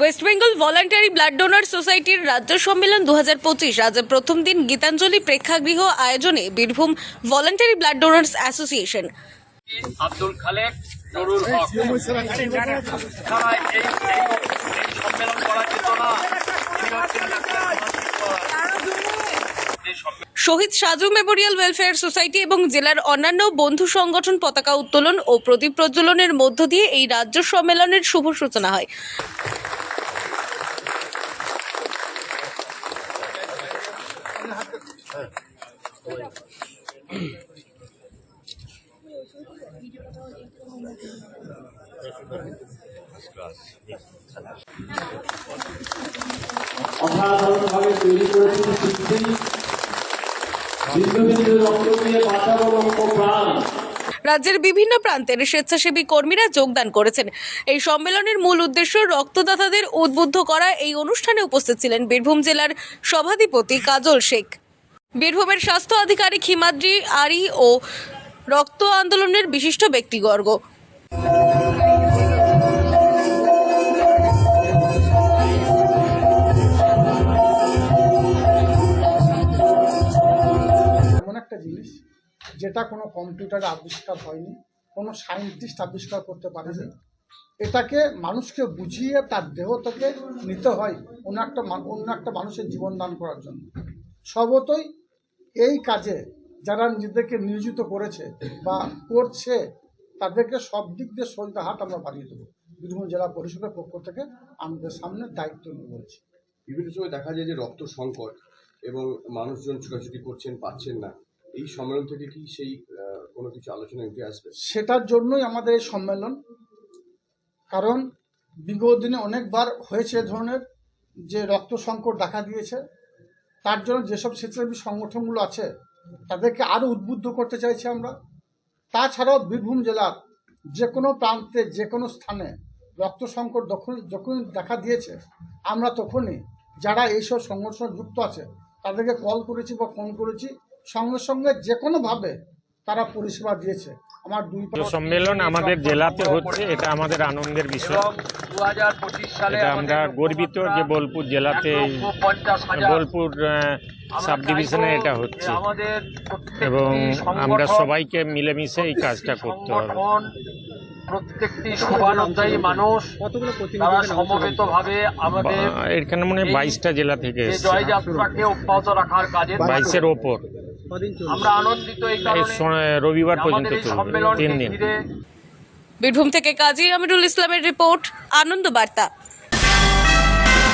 West Bengal voluntary blood donor সোসাইটির রাজ্য সম্মেলন দু হাজার পঁচিশ। আজ প্রথম দিন গীতাঞ্জলি প্রেক্ষাগৃহ আয়োজনে Birbhum voluntary blood donors association Abdul Khalek Nurul Haque. তারা এই সম্মেলন Shahid Saju memorial welfare society এবং জেলার অন্যান্য বন্ধু সংগঠন পতাকা উত্তোলন ও প্রদীপ প্রজ্বলনের মধ্য দিয়ে এই রাজ্য সম্মেলনের শুভ সূচনা হয়। রাজ্যের বিভিন্ন প্রান্তের স্বেচ্ছাসেবী কর্মীরা যোগদান করেছেন। এই সম্মেলনের মূল উদ্দেশ্য রক্তদাতাদের উদ্বুদ্ধ করা। এই অনুষ্ঠানে উপস্থিত ছিলেন বীরভূম জেলার সভাধিপতি কাজল শেখ। বীরভূমের স্বাস্থ্য আধিকারিক হিমাদ্রি আরি ও রক্ত আন্দোলনের বিশিষ্ট ব্যক্তিবর্গ। এমন একটা জিনিস, যেটা কোনো কম্পিউটারে আবিষ্কার হয়নি, কোনো সায়েন্টিস্ট আবিষ্কার করতে পারেনি। এটাকে মানুষকে বুঝিয়ে তার দেহ থেকে নিতে হয় অন্য একটা অন্য একটা মানুষের জীবন দান করার জন্য। সর্বতই এই কাজে যারা নিজেদেরকে নিয়োজিত করেছে বা করছে তাদেরকে সব দিক দিয়ে সলতে হাট আমরা বাড়িয়ে দেবো। বীরভূম জেলা পরিষদের পক্ষ থেকে আমাদের সামনে দায়িত্ব নিয়ে বলছি। বিভিন্ন সময় দেখা যায় যে রক্ত সংকট এবং মানুষজন ছোটাছুটি করছেন পাচ্ছেন না। এই সম্মেলন থেকে কি সেই কোনো কিছু আলোচনা উঠে আসবে? সেটার জন্যই আমাদের এই সম্মেলন। কারণ বিগত দিনে অনেকবার হয়েছে ধরনের যে রক্ত সংকট দেখা দিয়েছে। তার জন্য যেসব স্বেচ্ছাসেবী সংগঠনগুলো আছে, তাদেরকে আরও উদ্বুদ্ধ করতে চাইছি আমরা। তাছাড়াও বীরভূম জেলার যে কোনো প্রান্তে যে কোনো স্থানে রক্ত সংকট যখন যখনই দেখা দিয়েছে, আমরা তখনই যারা এইসব সংগঠনে যুক্ত আছে, তাদেরকে কল করেছি বা ফোন করেছি। সঙ্গে সঙ্গে যে কোনোভাবে তারা পরিষেবা দিয়েছে। আমার দুই সম্মেলন আমাদের জেলাতে হচ্ছে এটা আমাদের আনন্দের বিষয়। দু হাজার পঁচিশ সালে এটা আমরা গর্বিত যে বোলপুর জেলাতে বোলপুর সাব ডিভিশনে এটা হচ্ছে। এবং আমরা সবাইকে মিলেমিশে এই কাজটা করতে হবে। প্রত্যেকটি মানুষ তারা ভাবে আমাদের এখানে মনে হয় বাইশটা জেলা থেকে জয়যাত্রাকে অব্যাহত রাখার কাজে বাইশের ওপর। আমরা আনন্দিত এই এই কারণে রবিবার পর্যন্ত চলবে তিন দিন। বীরভূম থেকে কাজী আমিরুল ইসলামের রিপোর্ট আনন্দ বার্তা।